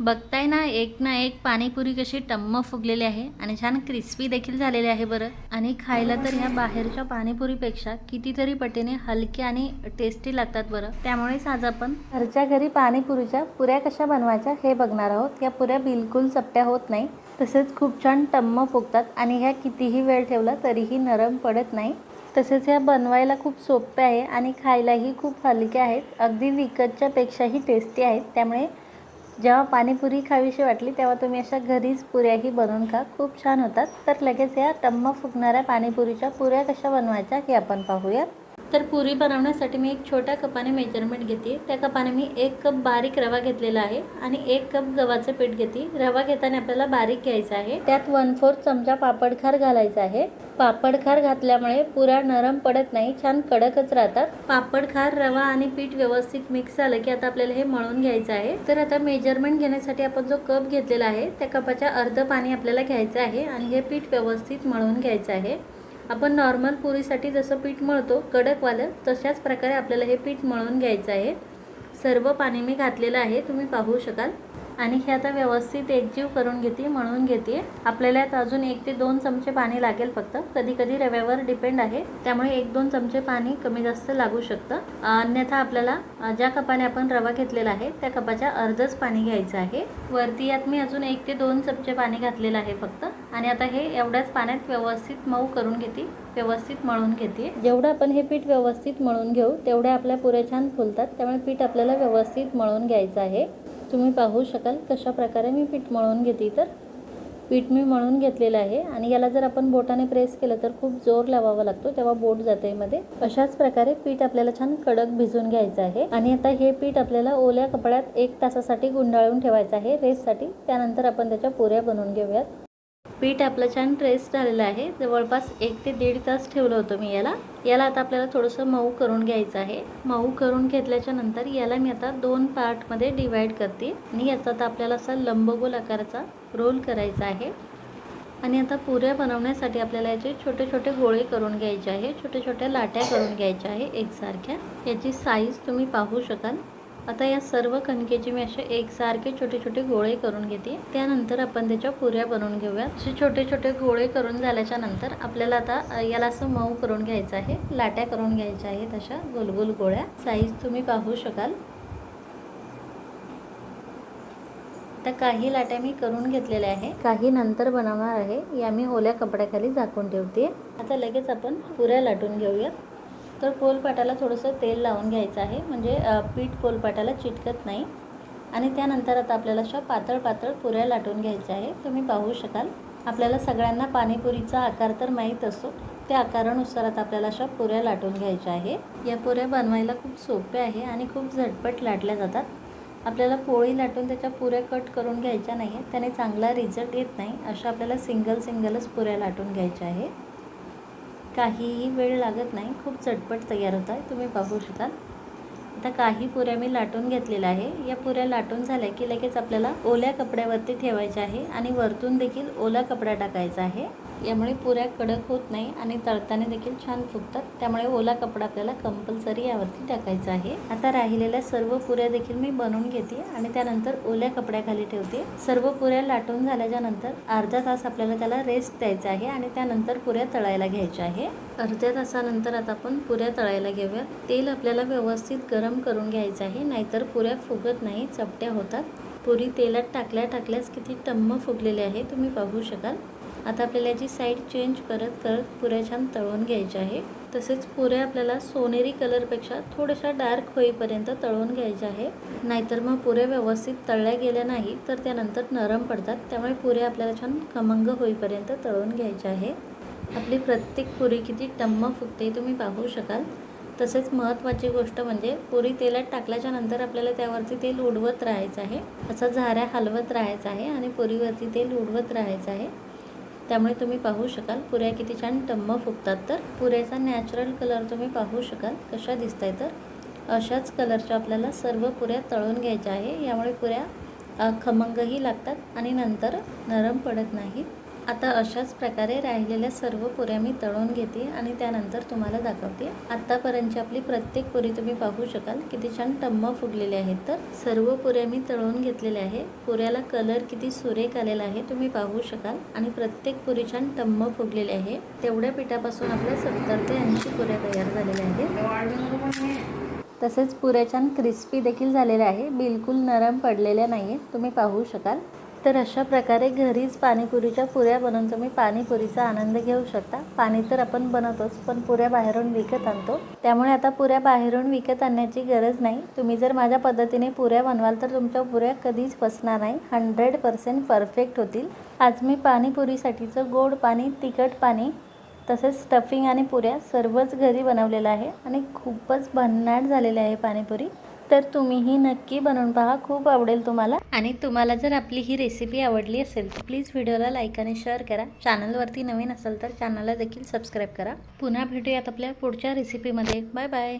बघताय ना एक ना एक पाणीपुरी कशी टम्म फुगलेली आहे आणि छान क्रिस्पी देखील झालेली आहे बरं. आणि खायला तर ह्या बाहेरच्या पाणीपुरीपेक्षा कितीतरी पटीने हलके आणि टेस्टी लागतात बरं. त्यामुळेच आज आपण घरच्या घरी पाणीपुरीच्या पुऱ्या कशा बनवायच्या हे बघणार आहोत. या पुऱ्या बिलकुल चपट्या होत नाही. तसेच खूप छान टम्म फुगतात आणि ह्या कितीही वेळ ठेवला तरीही नरम पडत नाही. तसेच ह्या बनवायला खूप सोप्या आहे आणि खायलाही खूप हलक्या आहेत. अगदी विकतच्या पेक्षाही टेस्टी आहेत. त्यामुळे जेव्हा पाणीपुरी खावीशी वाटली तेव्हा तुम्ही अशा घरीच पुऱ्याही बनवून खा. खूप छान होतात. तर लगेच या टम्म फुगणाऱ्या पाणीपुरीच्या पुऱ्या कशा बनवायच्या हे आपण पाहूयात तर पुरी बनवण्यासाठी मी एक छोट्या कपाने मेजरमेंट घेते. त्या कपाने मी एक कप बारीक रवा घेतलेला आहे आणि एक कप गव्हाचं पीठ घेते. रवा घेताना आपल्याला बारीक घ्यायचा आहे. त्यात वन फोर्थ चमचा पापडखार घालायचा आहे. पापडखार घातल्यामुळे पुऱ्या नरम पडत नाही छान कडकच राहतात. पापडखार रवा आणि पीठ व्यवस्थित मिक्स झालं की आता आपल्याला हे मळून घ्यायचं आहे. तर आता मेजरमेंट घेण्यासाठी आपण जो कप घेतलेला आहे त्या कपाच्या अर्ध पाणी आपल्याला घ्यायचं आहे आणि हे पीठ व्यवस्थित मळून घ्यायचं आहे. आपण नॉर्मल पुरीसाठी जसं पीठ मळतो कडकवालं तशाच प्रकारे आपल्याला हे पीठ मळून घ्यायचं आहे. सर्व पाणी मी घातलेलं आहे तुम्ही पाहू शकाल. आणि हे आता व्यवस्थित एकजीव करून घेते मळून घेते. आपल्याला यात अजून एक ते दोन चमचे पाणी लागेल फक्त. कधी कधी रव्यावर डिपेंड आहे. त्यामुळे एक दोन चमचे पाणी कमी जास्त लागू शकतं. अन्यथा आपल्याला ज्या कपाने आपण रवा घेतलेला आहे त्या कपाच्या अर्धच पाणी घ्यायचं आहे. वरती यात मी अजून एक ते दोन चमचे पाणी घातलेलं आहे फक्त. आणि आता हे एवढ्याच पाण्यात व्यवस्थित मऊ करून घेते व्यवस्थित मळून घेते. जेवढं आपण हे पीठ व्यवस्थित मळून घेऊ तेवढ्या आपल्या पुरे छान फुलतात. त्यामुळे पीठ आपल्याला व्यवस्थित मळून घ्यायचं आहे. तुम्ही पाहू शकाल कशा प्रकारे मी पीठ मळून घेते तर. पीठ मी मळून घेतलेलं आहे आणि याला जर आपण बोटाने प्रेस केलं तर खूप जोर लावावा लागतो तेव्हा बोट जाते मध्ये. अशाच प्रकारे पीठ आपल्याला छान कडक भिजून घ्यायचं आहे. आणि आता हे पीठ आपल्याला ओल्या कपड्यात एक तासासाठी गुंडाळून ठेवायचं आहे. रेससाठी त्यानंतर आपण त्याच्या पुऱ्या बनवून घेऊयात. पीठ आपलं छान ट्रेस झालेलं आहे. जवळपास एक ते दीड तास ठेवलं होतं मी याला. याला आता आपल्याला थोडंसं मऊ करून घ्यायचं आहे. मऊ करून घेतल्याच्या नंतर याला मी आता दोन पार्टमध्ये डिवाईड करते. आणि याचा आता आपल्याला असा लंबगोल आकाराचा रोल करायचा आहे. आणि आता पुऱ्या बनवण्यासाठी आपल्याला याचे छोटे छोटे गोळे करून घ्यायचे आहे. छोट्या छोट्या लाट्या करून घ्यायच्या आहे एकसारख्या. याची साईज तुम्ही पाहू शकाल. आता या सर्व कणकेची मी असे एकसारखे छोटे छोटे गोळे करून घेते. त्यानंतर आपण त्याच्या पुऱ्या बनवून घेऊया असे छोटे छोटे गोळे करून झाल्याच्यानंतर आपल्याला आता याला असं मऊ करून घ्यायचं आहे. लाट्या करून घ्यायच्या आहेत अशा गोलगोल गोळ्या. साईज तुम्ही पाहू शकाल. आता काही लाट्या मी करून घेतलेल्या आहे. काही नंतर बनवणार आहे. या मी ओल्या कपड्याखाली झाकून ठेवते. आता लगेच आपण पुऱ्या लाटून घेऊयात. तर पोलपाटाला थोडंसं तेल लावून घ्यायचं आहे. म्हणजे पीठ पोलपाटाला चिटकत नाही. आणि त्यानंतर आता आपल्याला अशा पातळ पातळ पुऱ्या लाटून घ्यायच्या आहे. तुम्ही पाहू शकाल. आपल्याला सगळ्यांना पाणीपुरीचा आकार तर माहीत असतो त्या आकारानुसार आता आपल्याला अशा पुऱ्या लाटून घ्यायच्या आहे. या पुऱ्या बनवायला खूप सोप्या आहे आणि खूप झटपट लाटल्या जातात. आपल्याला पोळी लाटून त्याच्या पुऱ्या कट करून घ्यायच्या नाही आहेत त्याने चांगला रिझल्ट येत नाही. अशा आपल्याला सिंगल सिंगलच पुऱ्या लाटून घ्यायच्या आहे. काहीही वेळ लागत नाही. खूप चटपट तयार होत आहे. तुम्ही पाहू शकाल. आता काही पुऱ्या मी लाटून घेतलेल्या आहे. या पुऱ्या लाटून झाल्या की लगेच आपल्याला ओल्या कपड्यावरती ठेवायच्या आहे आणि वरतून देखील ओला कपडा टाकायचा आहे. यामुळे पुऱ्या कडक होत नाही आणि तळताना देखील छान फुगतात. त्यामुळे ओला कपडा आपल्याला कंपल्सरी यावरती टाकायचा आहे. आता राहिलेल्या सर्व पुऱ्या देखील मी बनवून घेते आणि त्यानंतर ओल्या कपड्याखाली ठेवते. सर्व पुऱ्या लाटून झाल्याच्यानंतर अर्धा तास आपल्याला त्याला रेस्ट द्यायचा आहे आणि त्यानंतर पुऱ्या तळायला घ्यायच्या आहे. अर्ध्या तासानंतर आता आपण पुऱ्या तळायला घेऊया. तेल आपल्याला व्यवस्थित गरम करून घ्यायचं आहे नाहीतर पुऱ्या फुगत नाही चपट्या होतात. पुरी तेलात टाकल्या टाकल्यास किती टम्म फुगलेले आहे तुम्ही पाहू शकाल. आता आपल्याला याची साईड चेंज करत करत पुऱ्या छान तळून घ्यायच्या आहे तसेच पुऱ्या आपल्याला सोनेरी कलरपेक्षा थोड्याशा डार्क होईपर्यंत तळून घ्यायच्या आहे. नाहीतर मग पुऱ्या व्यवस्थित तळल्या गेल्या नाही तर त्यानंतर नरम पडतात त्यामुळे पुऱ्या आपल्याला छान खमंग होईपर्यंत तळून घ्यायच्या आहे. आपली प्रत्येक पुरी किती टम्म फुगते तुम्ही पाहू शकाल. तसेच महत्त्वाची गोष्ट म्हणजे पुरी तेलात टाकल्याच्या नंतर आपल्याला त्यावरती तेल उडवत राहायचं आहे. असं झाऱ्या हलवत राहायचं आहे आणि पुरीवरती तेल उडवत राहायचं आहे. त्यामुळे तुम्ही पाहू शकाल. पुऱ्या किती छान टम्म फुगतात तर. पुऱ्याचा नॅचरल कलर तुम्ही पाहू शकाल. कशा दिसत आहे तर. अशाच कलरच्या आपल्याला सर्व पुऱ्या तळून घ्यायच्या आहे. यामुळे पुऱ्या खमंगही लागतात आणि नंतर नरम पडत नाहीत. आता अशाच प्रकारे राहिलेल्या सर्व पुऱ्या मी तळून घेते आणि त्यानंतर तुम्हाला दाखवते. आत्तापर्यंतची आपली प्रत्येक पुरी तुम्ही पाहू शकाल. किती छान टम्म फुगलेले आहेत तर. सर्व पुऱ्या मी तळून घेतलेल्या आहे. पुऱ्याला कलर किती सुरेख आलेला आहे तुम्ही पाहू शकाल. आणि प्रत्येक पुरी छान टम्म फुगलेली आहे. तेवढ्या पिठापासून आपल्या सत्तर ते ऐंशी पुऱ्या तयार झालेल्या आहेत. तसेच पुऱ्या छान क्रिस्पी देखील झालेल्या आहे. बिलकुल नरम पडलेल्या नाही तुम्ही पाहू शकाल. तर अशा प्रकारे घरीच पाणीपुरीच्या पुऱ्या बनवून तुम्ही पाणीपुरीचा आनंद घेऊ शकता. पाणी तर आपण बनवतोच पण पुऱ्या बाहेरून विकत आणतो. त्यामुळे आता पुऱ्या बाहेरून विकत आणण्याची गरज नाही. तुम्ही जर माझ्या पद्धतीने पुऱ्या बनवाल तर तुमच्या पुऱ्या कधीच फसणार नाही. हंड्रेड पर्सेंट परफेक्ट होतील. आज मी पाणीपुरीसाठीचं गोड पाणी तिखट पाणी तसेच स्टफिंग आणि पुऱ्या सर्वच घरी बनवलेलं आहे आणि खूपच भन्नाट झालेले आहे पाणीपुरी. तर तुम्हीही नक्की बनवून पहा. खूप आवडेल तुम्हाला. आणि तुम्हाला जर आपली ही रेसिपी आवडली असेल तर प्लीज व्हिडिओला लाईक आणि शेअर करा. चॅनलवरती नवीन असेल तर चॅनलला देखील सबस्क्राईब करा. पुन्हा भेटूयात आपल्या पुढच्या रेसिपीमध्ये बाय बाय